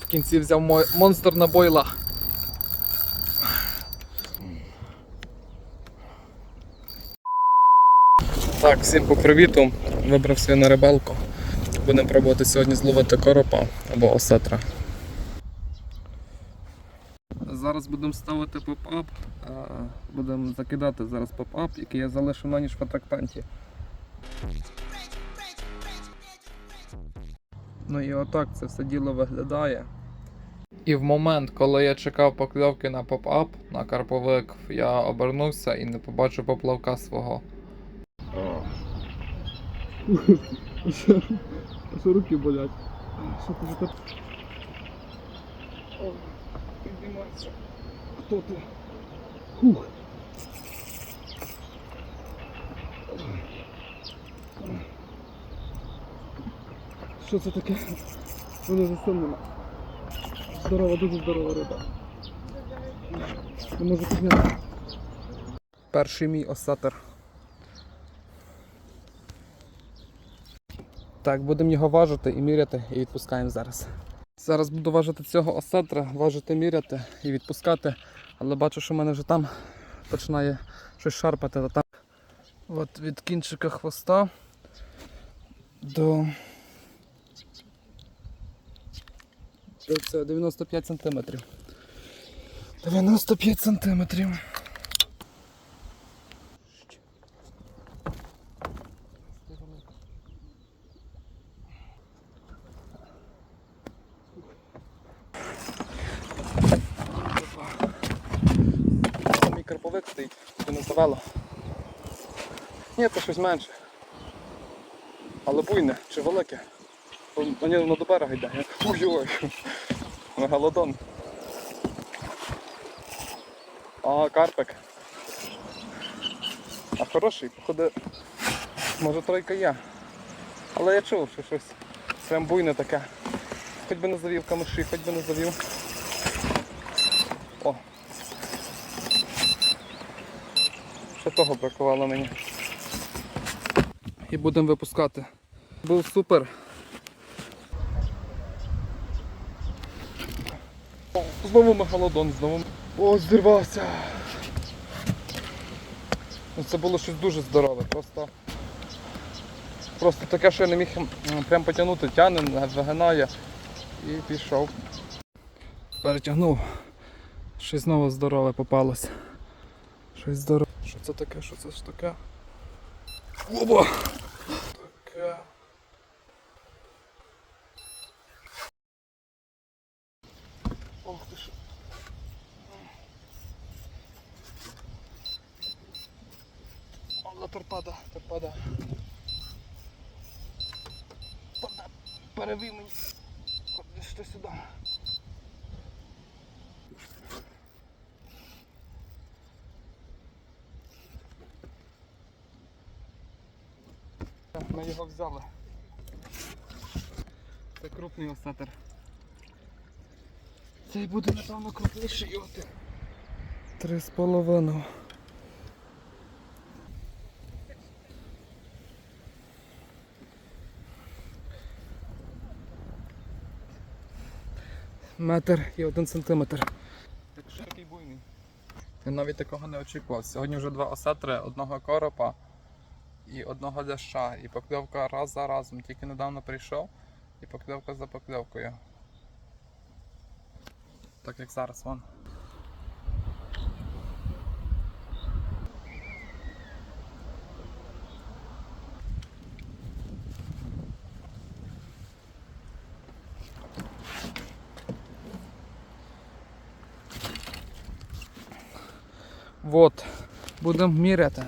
В кінці взяв мой монстр на бойла. Так, всім по привіту. Вибрався на рибалку. Будемо пробувати сьогодні зловити коропа або осетра. Зараз будемо ставити поп-ап. Будемо закидати зараз поп-ап, який я залишу на ніч в атрактанті. Ну і отак це все діло виглядає. І в момент, коли я чекав покльовки на поп-ап на карповик, я обернувся і не побачив поплавка свого. Що руки болять? Що ти вже так? О, піднімайся. Хто ти? Хух. Що це таке? Воно засумлено. Здорова, дуже здорова риба. Не можу. Перший мій осатер. Так, будемо його важити і міряти і відпускаємо зараз. Зараз буду важити цього осетра, важити, міряти і відпускати, але бачу, що в мене вже там починає щось шарпати. Та там. От від кінчика хвоста до, цього 95 сантиметрів. 95 сантиметрів. Це мій карповик стоїть, це не завело. Ні, це щось менше. Але буйне чи велике. Воно до берега йде. Ой-ой. Мегалодон. А, карпик. А хороший, походу, може тройка є. Але я чув, що щось прям буйне таке. Хоч би не завів камиші, хоч би не завів. О, Ще того бракувало мені. І будемо випускати. Був супер. Знову мегалодон, знову. О, зірвався. Ну, Це було щось дуже здорове. Просто Просто таке, що я не міг прям потягнути, тягне, вигинає і пішов. Перетягнув. Щось знову здорове попалося. Щось здорове. Що це таке? Що це ж таке? Оба! Таке. Ох ти ж. О, торпада, торпада. Торпада, Перевій мені. Що сюди. Ми його взяли. Це крупний осетер. Цей буде напевно крупніший його. Три з половиною. Метр і один сантиметр. Якщо такий буйний. Я навіть такого не очікував. Сьогодні вже два осетри, одного коропа і одного ляща. І покльовка раз за разом. Тільки недавно прийшов і покльовка за покльовкою. Так як зараз вон. Вот, будемо міряти.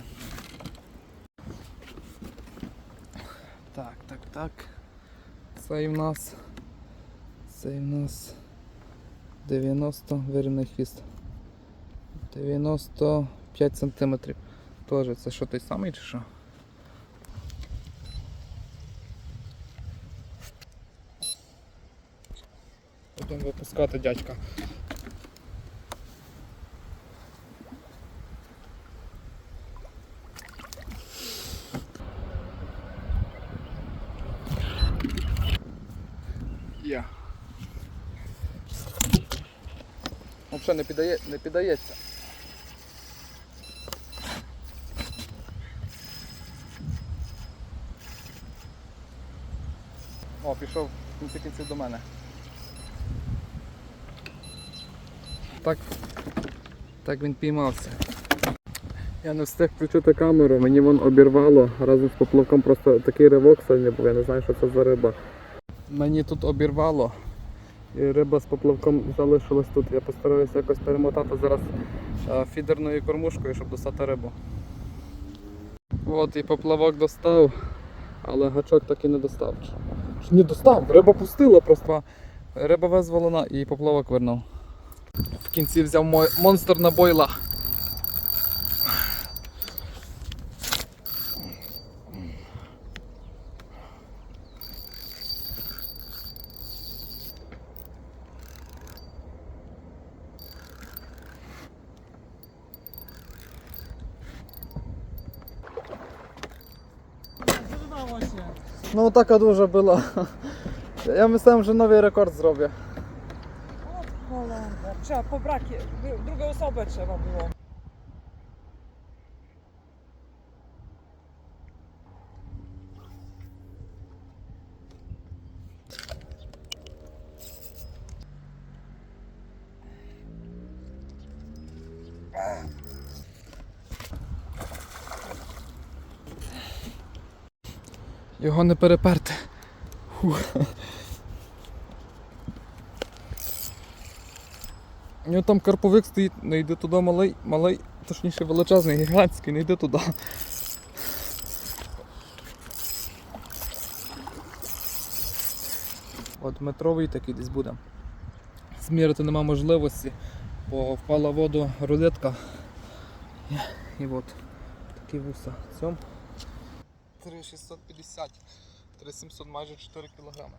Так, так, так. Цей в нас. Цей в нас 90 вирівний хвіст. 95 сантиметрів. Тоже це що той самий чи що? Будемо випускати дядька. Є. взагалі не, піддає, не піддається. О, пішов в кінці кінців до мене. Так, так він піймався. Я не встиг включити камеру, мені вон обірвало разом з поплавком просто такий ривок сильний був, я не знаю, що це за риба. Мені тут обірвало, і риба з поплавком залишилась тут. Я постараюся якось перемотати зараз е, фідерною кормушкою, щоб достати рибу. От і поплавок достав, але гачок так і не достав. Не достав, риба пустила просто. Риба визволена і поплавок вернув. В кінці взяв мой монстр на бойла. No taka duża była. Ja myślałem, że nowy rekord zrobię. Trzeba po brakie, drugą osobę trzeba było. Його не переперти. Фух. У нього там карповик стоїть, не йди туди малий, малий, точніше величезний, гігантський, не йди туди. От метровий такий десь буде. Змірити нема можливості, бо впала воду рулетка. І, от такі вуса. Цьом 3650, 3700 майже 4 кілограми.